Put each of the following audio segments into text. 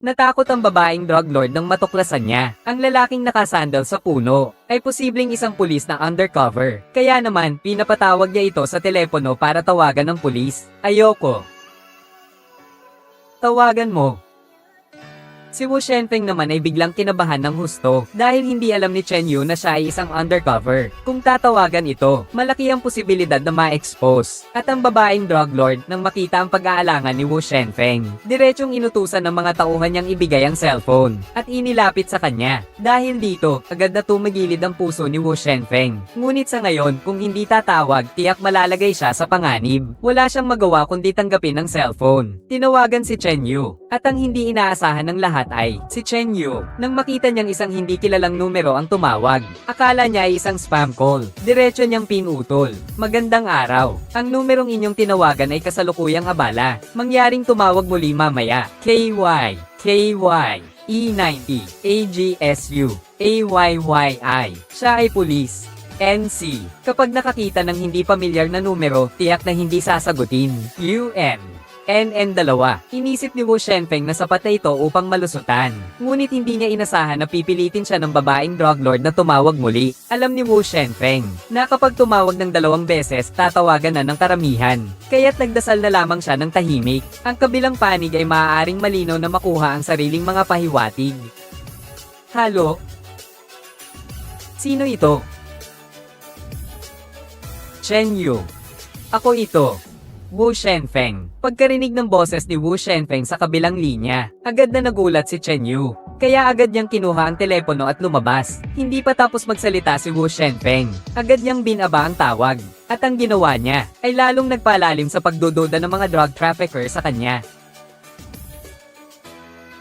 Natakot ang babaeng drug lord nang matuklasan niya. Ang lalaking nakasandal sa puno ay posibleng isang pulis na undercover. Kaya naman, pinapatawag niya ito sa telepono para tawagan ng pulis. Ayoko. Tawagan mo. Si Wu Shenfeng naman ay biglang kinabahan ng husto dahil hindi alam ni Chen Yu na siya ay isang undercover. Kung tatawagan ito, malaki ang posibilidad na ma-expose. At ang babaeng drug lord nang makita ang pag-aalangan ni Wu Shenfeng, diretsyong inutusan ng mga tauhan niyang ibigay ang cellphone at inilapit sa kanya. Dahil dito, agad na tumagilid ang puso ni Wu Shenfeng. Ngunit sa ngayon, kung hindi tatawag, tiyak malalagay siya sa panganib. Wala siyang magawa kundi tanggapin ang cellphone. Tinawagan si Chen Yu at ang hindi inaasahan ng lahat ay si Chen Yu. Nang makita niyang isang hindi kilalang numero ang tumawag, akala niya ay isang spam call. Diretso niyang pinutol. Magandang araw. Ang numerong inyong tinawagan ay kasalukuyang abala. Mangyaring tumawag muli mamaya. KY, KY, E90, AGSU, AYYI. Siya ay pulis. NC. Kapag nakakita ng hindi pamilyar na numero, tiyak na hindi sasagutin. UN. NN2. Inisip ni Wu Shenfeng na sapat na ito upang malusutan. Ngunit hindi niya inasahan na pipilitin siya ng babaeng drug lord na tumawag muli. Alam ni Wu Shenfeng na kapag tumawag ng dalawang beses, tatawagan na ng karamihan. Kaya't nagdasal na lamang siya ng tahimik. Ang kabilang panig ay maaaring malinaw na makuha ang sariling mga pahiwatig. Halo? Sino ito? Chen Yu. Ako ito. Wu Shenfeng. Pagkarinig ng boses ni Wu Shenfeng sa kabilang linya, agad na nagulat si Chen Yu. Kaya agad niyang kinuha ang telepono at lumabas. Hindi pa tapos magsalita si Wu Shenfeng. Agad niyang binaba ang tawag. At ang ginawa niya ay lalong nagpalalim sa pagdududa ng mga drug trafficker sa kanya.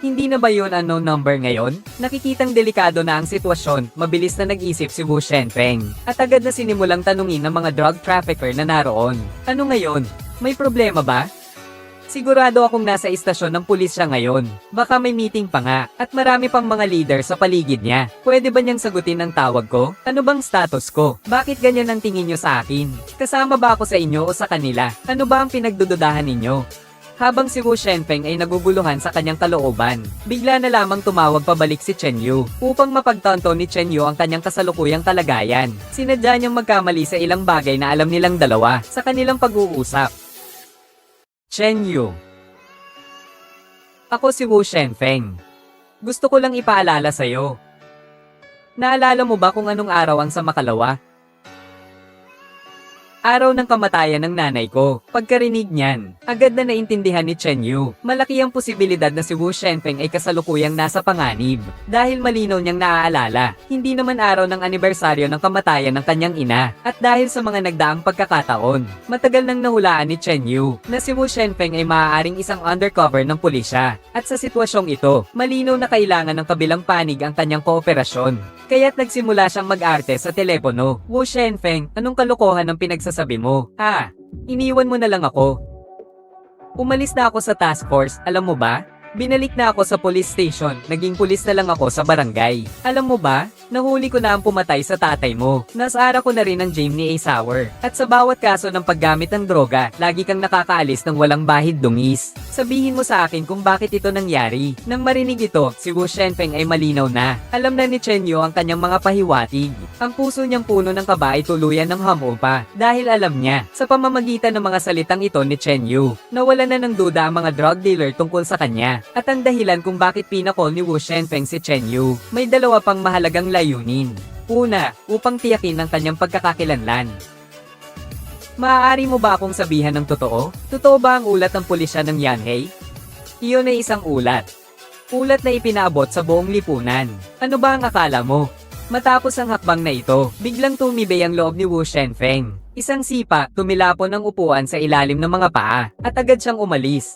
Hindi na ba yun unknown number ngayon? Nakikitang delikado na ang sitwasyon, mabilis na nag-isip si Wu Shenfeng. At agad na sinimulang tanungin ng mga drug trafficker na naroon. Ano ngayon? May problema ba? Sigurado akong nasa istasyon ng pulis siya ngayon. Baka may meeting pa nga, at marami pang mga leader sa paligid niya. Pwede ba niyang sagutin ang tawag ko? Ano bang status ko? Bakit ganyan ang tingin niyo sa akin? Kasama ba ako sa inyo o sa kanila? Ano ba ang pinagdududahan ninyo? Habang si Wu Shenfeng ay naguguluhan sa kanyang kalooban, bigla na lamang tumawag pabalik si Chen Yu upang mapagtanto ni Chen Yu ang kanyang kasalukuyang kalagayan. Sinadya niyang magkamali sa ilang bagay na alam nilang dalawa sa kanilang pag-uusap. Chen Yu Ako si Wu Shenfeng. Gusto ko lang ipaalala sa'yo. Naalala mo ba kung anong araw ang sa makalawa? Araw ng kamatayan ng nanay ko. Pagkarinig niyan, agad na naintindihan ni Chen Yu. Malaki ang posibilidad na si Wu Shenfeng ay kasalukuyang nasa panganib. Dahil malinaw niyang naaalala, hindi naman araw ng anibersaryo ng kamatayan ng kanyang ina. At dahil sa mga nagdaang pagkakataon, matagal nang nahulaan ni Chen Yu na si Wu Shenfeng ay maaaring isang undercover ng pulisya. At sa sitwasyong ito, malinaw na kailangan ng kabilang panig ang kanyang kooperasyon. Kaya't nagsimula siyang mag-arte sa telepono. Wu Shenfeng, anong kalokohan ang pinagsasabi mo? Ha? Iniwan mo na lang ako. Umalis na ako sa task force, alam mo ba? Binalik na ako sa police station, naging pulis na lang ako sa barangay. Alam mo ba, nahuli ko na ang pumatay sa tatay mo. Nasara ko na rin ang Jamie A. Sour. At sa bawat kaso ng paggamit ng droga, lagi kang nakakaalis ng walang bahid dungis. Sabihin mo sa akin kung bakit ito nangyari. Nang marinig ito, si Wu Shenfeng ay malinaw na. Alam na ni Chen Yu ang kanyang mga pahiwatig. Ang puso niyang puno ng kaba ay tuluyan ng hamupa. Dahil alam niya, sa pamamagitan ng mga salitang ito ni Chen Yu, nawala na ng duda ang mga drug dealer tungkol sa kanya. At ang dahilan kung bakit pinakol ni Wu Shenfeng si Chen Yu, may dalawa pang mahalagang layunin. Una, upang tiyakin ang kanyang pagkakakilanlan. Maaari mo ba akong sabihan ng totoo? Totoo ba ang ulat ng pulisya ng Yanhei? Iyon ay isang ulat. Ulat na ipinaabot sa buong lipunan. Ano ba ang akala mo? Matapos ang hakbang na ito, biglang tumibay ang loob ni Wu Shenfeng. Isang sipa, tumilapon ang upuan sa ilalim ng mga paa, at agad siyang umalis.